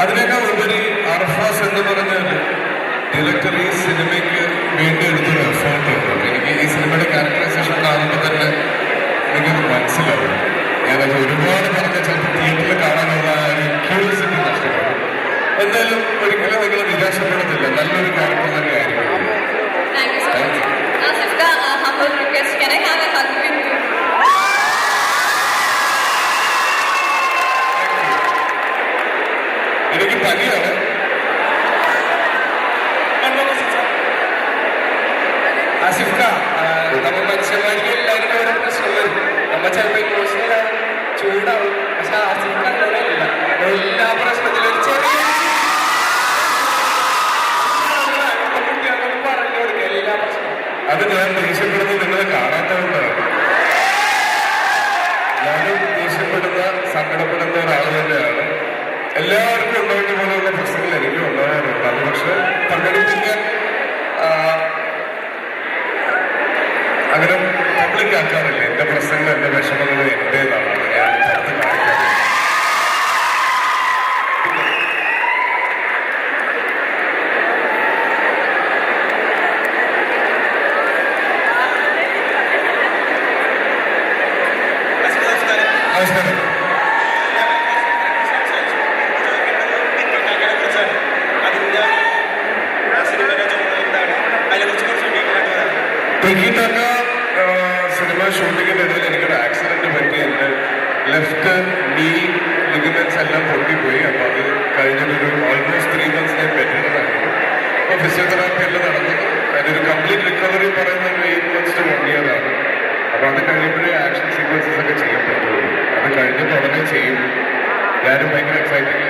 അതിനേക്കാൾ ഉപരി അർഫാസ് എന്ന് പറഞ്ഞാൽ നിലക്കൽ ഈ സിനിമയ്ക്ക് എനിക്ക് പനിയാണ്. ആസിഫ്ക നമ്മ മനുഷ്യന്മാർക്ക് എല്ലാവർക്കും ഓരോ പ്രശ്നം വരും നമ്മ ചിലപ്പോൾ ഇമോഷണൽ ആവും ചൂടാവും. പക്ഷെ ആസിഫ്ക അങ്ങനെയല്ല എല്ലാ പ്രശ്നത്തിലും ഒരു ചെറിയ പറഞ്ഞു കൊടുക്കുക എല്ലാ പ്രശ്നം അത് ഞാൻ ദേഷ്യപ്പെടുന്നത് നിങ്ങളെ കാണാത്തതുകൊണ്ടാണ്. ഞാനും ദേഷ്യപ്പെടുന്ന സങ്കടപ്പെടുന്ന എല്ലാവർക്കും ഉണ്ടായിട്ട് പോലെയുള്ള പ്രശ്നങ്ങൾ എനിക്കും ഉണ്ടാകാറുണ്ട്. അത് പക്ഷെ പങ്കെടുപ്പിക്കാൻ അങ്ങനെ പബ്ലിക് ആക്കാറില്ല. എന്റെ പ്രശ്നങ്ങൾ എന്റെ വിഷമങ്ങൾ എന്റേതാണ് ഞാൻ നമസ്കാരം. ടിക്കിറ്റൊക്കെ സിനിമ ഷൂട്ടിങ്ങിന്റെ ഇടയിൽ എനിക്കൊരു ആക്സിഡന്റ് പറ്റി. എന്റെ ലെഫ്റ്റ് നീ ലിഗമെന്റ്സ് എല്ലാം പൊട്ടിപ്പോയി. അപ്പൊ അത് കഴിഞ്ഞൊരു ഓൾമോസ്റ്റ് ത്രീ മന്ത്സ് ഞാൻ പറ്റുന്നതായിരുന്നു അപ്പൊ ഫിസിയോതെറാപ്പി എല്ലാം നടന്നു. അതിനൊരു കംപ്ലീറ്റ് റിക്കവറി പറയുന്നത് eight months to one year ആണ്. അത് കഴിയുമ്പോഴേ ആക്ഷൻ സീക്വൻസസ് ഒക്കെ ചെയ്യാൻ പറ്റുള്ളൂ. അത് കഴിഞ്ഞിട്ട് ഉടനെ ചെയ്യും. ഞാനും ഭയങ്കര എക്സൈറ്റിംഗ്